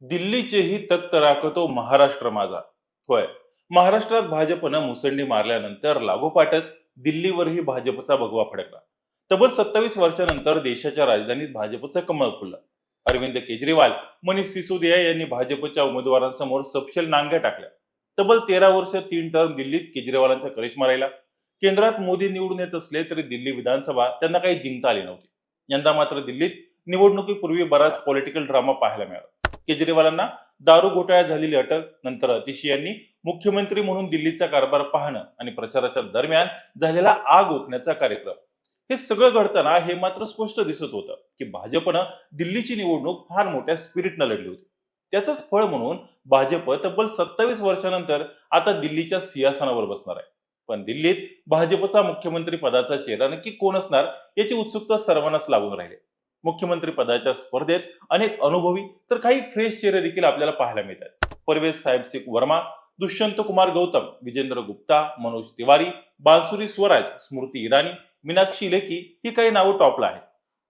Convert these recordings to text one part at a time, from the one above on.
दिल्लीचेही तख्त राखतो महाराष्ट्र माझा. होय. महाराष्ट्रात भाजपनं मुसंडी मारल्यानंतर लागोपाठच दिल्लीवरही भाजपचा भगवा फडकला. तब्बल सत्तावीस वर्षानंतर देशाच्या राजधानीत भाजपचं कमळ फुललं. अरविंद केजरीवाल मनीष सिसोदिया यांनी भाजपच्या उमेदवारांसमोर सपशेल नांग्या टाकल्या. तब्बल तेरा वर्ष तीन टर्म दिल्लीत केजरीवालांचा करिश्मा राहिला. केंद्रात मोदी निवडून येत असले तरी दिल्ली विधानसभा त्यांना काही जिंकता आली नव्हती. यंदा मात्र दिल्लीत निवडणुकीपूर्वी बराच पॉलिटिकल ड्रामा पाहायला मिळाला. केजरीवालांना दारू घोटाळ्यात झालेली अटक नंतर अतिशी यांनी मुख्यमंत्री म्हणून दिल्लीचा कारभार पाहणं आणि प्रचाराच्या दरम्यान झालेला आग ओकण्याचा कार्यक्रम. हे सगळं घडताना हे मात्र स्पष्ट दिसत होतं की भाजपनं दिल्लीची निवडणूक फार मोठ्या स्पिरिटनं लढली होती. त्याचंच फळ म्हणून भाजप तब्बल सत्तावीस वर्षानंतर आता दिल्लीच्या सिंहासनावर बसणार आहे. पण दिल्लीत भाजपचा मुख्यमंत्री पदाचा चेहरा नक्की कोण असणार याची उत्सुकता सर्वांनाच लागून राहिली. मुख्यमंत्री पदाच्या स्पर्धेत अनेक अनुभवी तर काही फ्रेश चेहरे देखील आपल्याला पाहायला मिळतात. परवेज साहेब वर्मा दुष्यंत कुमार गौतम विजेंद्र गुप्ता मनोज तिवारी बांसुरी स्वराज स्मृती इराणी मीनाक्षी लेखी ही काही नावं टॉपला आहेत.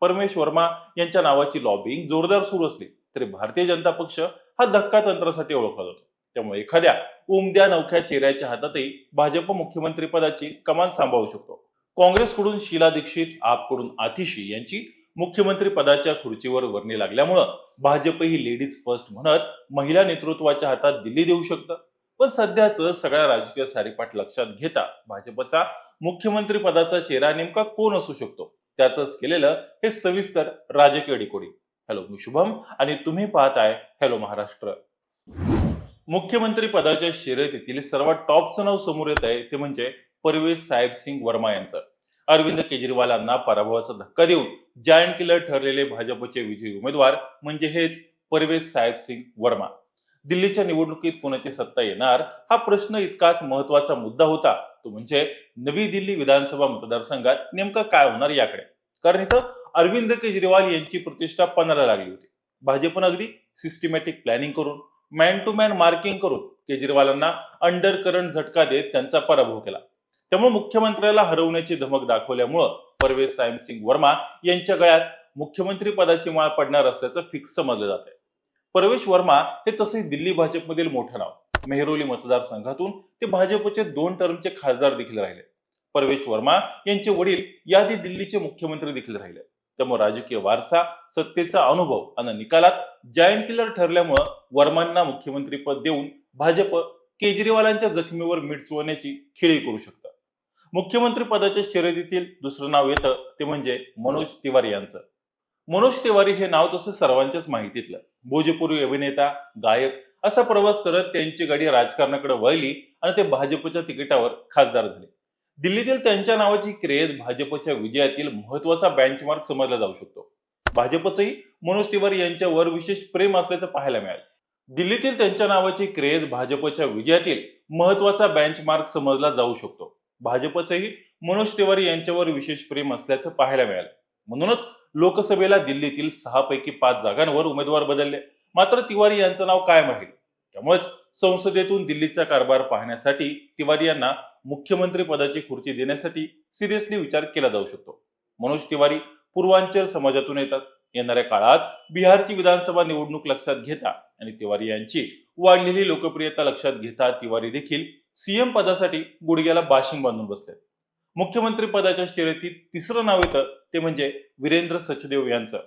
परमेश वर्मा यांच्या नावाची लॉबिंग जोरदार सुरू असली तरी भारतीय जनता पक्ष हा धक्का तंत्रासाठी ओळखला जातो त्यामुळे एखाद्या उमद्या नवख्या चेहऱ्याच्या हातातही भाजप मुख्यमंत्री पदाची कमान सांभाळू शकतो. काँग्रेसकडून शीला दीक्षित आपकडून आतिशी यांची मुख्यमंत्री पदाच्या खुर्चीवर वर्णी लागल्यामुळं भाजप ही लेडीज फर्स्ट म्हणत महिला नेतृत्वाच्या हातात दिल्ली देऊ शकतं. पण सध्याच सगळ्या राजकीय सारीपाठ लक्षात घेता भाजपचा मुख्यमंत्री पदाचा चेहरा नेमका कोण असू शकतो? त्याच केलेलं हे सविस्तर राजकीय डिकोडी हॅलो मी शुभम आणि तुम्ही पाहताय हॅलो महाराष्ट्र. मुख्यमंत्री पदाच्या शर्यतीतील सर्वात टॉपचं नाव समोर येत आहे ते म्हणजे परवेज साहेब सिंग वर्मा यांचं. अरविंद केजरीवालांना पराभवाचा धक्का देऊन जायंट किलर ठरलेले भाजपचे विजयी उमेदवार म्हणजे हेच परवेज साहेब सिंग वर्मा. दिल्लीच्या निवडणुकीत कोणाची सत्ता येणार? हा प्रश्न इतकाच महत्त्वाचा मुद्दा होता. तो म्हणजे नवी दिल्ली विधानसभा मतदारसंघात नेमकं काय होणार याकडे. कारण इथं अरविंद केजरीवाल यांची प्रतिष्ठा पणाला लागली होती. भाजपनं अगदी सिस्टमॅटिक प्लॅनिंग करून मॅन टू मॅन मार्किंग करून केजरीवालांना अंडर करंट झटका देत त्यांचा पराभव केला. त्यामुळे मुख्यमंत्र्याला हरवण्याची धमक दाखवल्यामुळं परवेज सायम सिंग वर्मा यांच्या गळ्यात मुख्यमंत्री पदाची माळ पडणार असल्याचं फिक्स समजलं जात आहे परवेश वर्मा हे तसे दिल्ली भाजपमधील मोठं नाव. मेहरोली मतदारसंघातून ते भाजपचे दोन टर्मचे खासदार देखील राहिले. परवेश वर्मा यांचे वडील यादी दिल्लीचे मुख्यमंत्री देखील राहिले. त्यामुळे राजकीय वारसा सत्तेचा अनुभव आणि निकालात जायंट किलर ठरल्यामुळं वर्मांना मुख्यमंत्री पद देऊन भाजप केजरीवालांच्या जखमीवर मीठ चोळण्याची खेळी करू शकतात मुख्यमंत्री पदाच्या शर्यतीतील दुसरं नाव येतं ते म्हणजे मनोज तिवारी यांचं. मनोज तिवारी हे नाव तसं सर्वांच्याच माहितीतलं. भोजपुरी अभिनेता गायक असा प्रवास करत त्यांची गाडी राजकारणाकडे वळली आणि ते भाजपच्या तिकिटावर खासदार झाले. दिल्लीतील त्यांच्या नावाची क्रेज भाजपच्या विजयातील महत्त्वाचा बेंचमार्क समजला जाऊ शकतो. भाजपचंही मनोज तिवारी यांच्यावर विशेष प्रेम असल्याचं पाहायला मिळालं. दिल्लीतील त्यांच्या नावाची क्रेज भाजपच्या विजयातील महत्त्वाचा बेंचमार्क समजला जाऊ शकतो. भाजपचंही मनोज तिवारी यांच्यावर विशेष प्रेम असल्याचं पाहायला मिळालं. म्हणूनच लोकसभेला दिल्लीतील सहा पैकी पाच जागांवर उमेदवार बदलले. मात्र तिवारी यांचं नाव कायम राहील. त्यामुळेच संसदेतून दिल्लीचा कारभार पाहण्यासाठी तिवारी यांना मुख्यमंत्री पदाची खुर्ची देण्यासाठी सिरियसली विचार केला जाऊ शकतो. मनोज तिवारी पूर्वांचल समाजातून येतात. येणाऱ्या काळात बिहारची विधानसभा निवडणूक लक्षात घेता आणि तिवारी यांची वाढलेली लोकप्रियता लक्षात घेता तिवारी देखील सीएम पदासाठी गुडघ्याला बाशिंग बांधून बसले. मुख्यमंत्री पदाच्या शर्यतीत तिसरं नाव येतं ते म्हणजे वीरेंद्र सचदेव यांचं.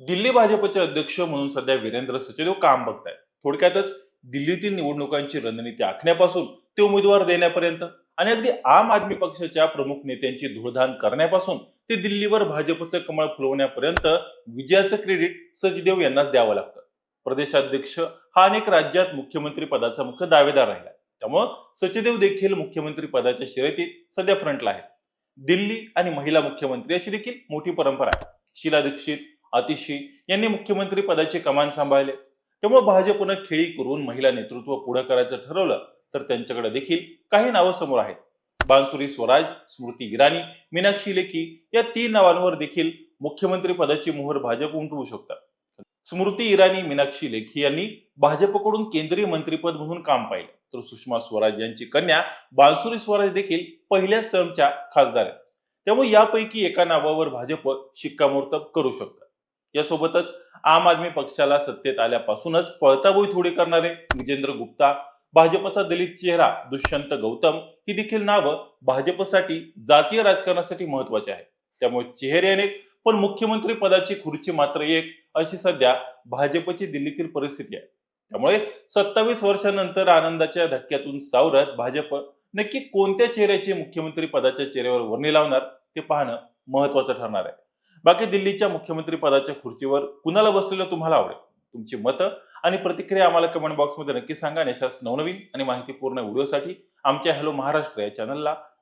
दिल्ली भाजपचे अध्यक्ष म्हणून सध्या वीरेंद्र सचदेव काम बघताय थोडक्यातच दिल्लीतील निवडणुकांची रणनीती आखण्यापासून ते उमेदवार देण्यापर्यंत आणि अगदी आम आदमी पक्षाच्या प्रमुख नेत्यांची धूळधान करण्यापासून ते दिल्लीवर भाजपचं कमळ फुलवण्यापर्यंत विजयाचं क्रेडिट सचदेव यांनाच द्यावं लागतं. प्रदेशाध्यक्ष हा अनेक राज्यात मुख्यमंत्री पदाचा मुख्य दावेदार राहिला. त्यामुळं सचदेव देखील मुख्यमंत्री पदाच्या शर्यतीत सध्या फ्रंटला आहेत. दिल्ली आणि महिला मुख्यमंत्री अशी देखील मोठी परंपरा आहे. शीला दीक्षित अतिशी यांनी मुख्यमंत्री पदाचे कमान सांभाळले. त्यामुळे भाजपनं खेळी करून महिला नेतृत्व पुढे करायचं ठरवलं तर त्यांच्याकडे देखील काही नावं समोर आहेत. बांसुरी स्वराज स्मृती इराणी मीनाक्षी लेखी या तीन नावांवर देखील मुख्यमंत्री पदाची मोहर भाजप उमटवू शकतात. स्मृती इराणी मीनाक्षी लेखी यांनी भाजपकडून केंद्रीय मंत्रीपद म्हणून काम पाहिलं. तर सुषमा स्वराज यांची कन्या बांसुरी स्वराज देखील पहिल्याच टर्मच्या खासदार आहेत. त्यामुळे यापैकी एका नावावर भाजप शिक्कामोर्तब करू शकतात यासोबतच आम आदमी पक्षाला सत्तेत आल्यापासूनच पळताबोई थोडी करणारे विजेंद्र गुप्ता भाजपचा दलित चेहरा दुष्यंत गौतम ही देखील नावं भाजपसाठी जातीय राजकारणासाठी महत्वाची आहे त्यामुळे चेहरे अनेक पण मुख्यमंत्री पदाची खुर्ची मात्र एक अशी सध्या भाजपची दिल्लीतील परिस्थिती आहे. त्यामुळे सत्तावीस वर्षानंतर आनंदाच्या धक्क्यातून सावरत भाजप नक्की कोणत्या चेहऱ्याची मुख्यमंत्री पदाच्या चेहऱ्यावर वर्णी लावणार ते पाहणं महत्वाचं ठरणार आहे. बाकी दिल्लीच्या मुख्यमंत्री पदाच्या खुर्चीवर कुणाला बसलेलं तुम्हाला आवडेल? तुमची मतं आणि प्रतिक्रिया आम्हाला कमेंट बॉक्समध्ये नक्की सांगा. आणि अशाच नवनवीन आणि माहितीपूर्ण व्हिडिओसाठी आमच्या हॅलो महाराष्ट्र या चॅनलला